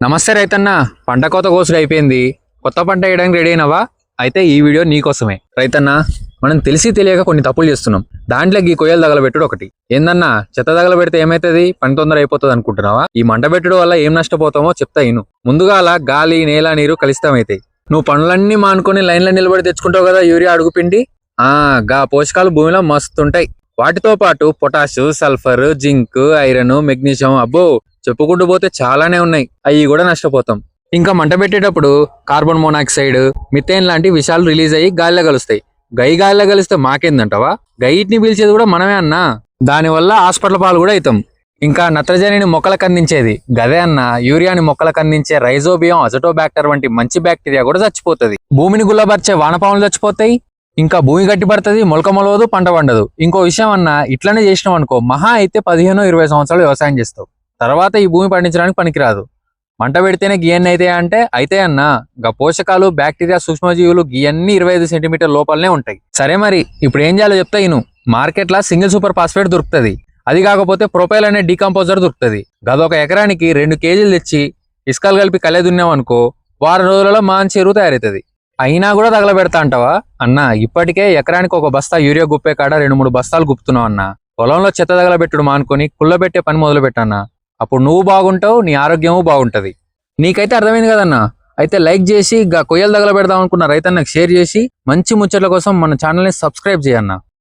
నమస్తే రైతన్న పంట కోత కోసుడు అయిపోయింది. కొత్త పంట వేయడానికి రెడీ అయినవా? అయితే ఈ వీడియో నీకోసమే రైతన్న మనం తెలిసి తెలియక కొన్ని తప్పులు చేస్తున్నాం. దాంట్లో ఈ కొయ్యలు తగలబెట్టుడు ఒకటి. ఏందన్నా చెత్త తగలబెడితే ఏమైతుంది? పని తొందర అయిపోతుంది అనుకుంటున్నావా? ఈ మంట పెట్టుడు వల్ల ఏం నష్టపోతామో చెప్తా ఇను. ముందుగా అలా గాలి నేల నీరు కలుస్తామైతాయి నువ్వు పనులన్నీ మానుకొని లైన్లో నిలబడి తెచ్చుకుంటావు కదా యూరియా అడుగుపిండి ఆ గా పోషకాలు భూమిలో మస్తుంటాయి. వాటితో పాటు potash sulphur zinc iron magnesium అబ్బో! చెప్పుకుంటూ పోతే చాలానే ఉన్నాయి. అవి కూడా నష్టపోతాం. ఇంకా మంట పెట్టేటప్పుడు కార్బన్ మోనాక్సైడ్ మిథేన్ లాంటి విషయాలు రిలీజ్ అయ్యి గాలిలో కలుస్తాయి. గై గాలిలో కలిస్తే మాకేందంటావా? గైట్ని పీల్చేది కూడా మనమే అన్నా. దానివల్ల హాస్పిటల్ పాలు కూడా అవుతాం ఇంకా నత్రజనిని మొక్కలకు అందించేది గదే అన్న. యూరియాని మొక్కలకు అందించే రైజోబియం అజటోబ్యాక్టర్ వంటి మంచి బ్యాక్టీరియా కూడా చచ్చిపోతుంది. భూమిని గుల్లబర్చే వానపాములు చచ్చిపోతాయి. ఇంకా భూమి గట్టిపడుతుంది మొలక మొలవదు పంట పండదు. ఇంకో విషయం అన్న ఇట్లనే చేసినాం అనుకో మహా అయితే పదిహేను ఇరవై సంవత్సరాలు వ్యవసాయం చేస్తావు. తర్వాత ఈ భూమి పండించడానికి పనికిరాదు. మంట పెడితేనే గియన్ని అయితే అంటే అయితే అన్న. గా పోషకాలు బ్యాక్టీరియా సూక్ష్మజీవులు గియన్ని ఇరవై ఐదు సెంటీమీటర్ లోపలనే ఉంటాయి. సరే మరి ఇప్పుడు ఏం చేయాలో చెప్తా ఇను. మార్కెట్లో సింగిల్ సూపర్ ఫాస్ఫేట్ దొరుకుతుంది. అది కాకపోతే ప్రొపైల్ అనే డీకంపోజర్ దొరుకుతుంది. గదొక ఎకరానికి రెండు కేజీలు తెచ్చి ఇసుకలు కలిపి కలే దున్నాం అనుకో వారం రోజులలో మంచి ఎరువు తయారవుతుంది అయినా కూడా తగలబెడతా అంటావా? అన్న ఇప్పటికే ఎకరానికి ఒక బస్తా యూరియా గుప్పే కాడ రెండు మూడు బస్తాలు గుప్పుతున్నావు అన్న. పొలంలో చెత్త తగలబెట్టుడు మానుకొని కుళ్ళబెట్టే పని మొదలు పెట్టన్నా అప్పుడు నువ్వు బాగుంటావు నీ ఆరోగ్యము బాగుంటది. నీకైతే అర్థమైంది కదన్నా? అయితే లైక్ చేసి గా కొయ్యలు తగలబెడదాం అనుకున్న రైతన్నకు షేర్ చేసి మంచి ముచ్చట్ల కోసం మన ఛానల్ని సబ్స్క్రైబ్ చేయన్నా.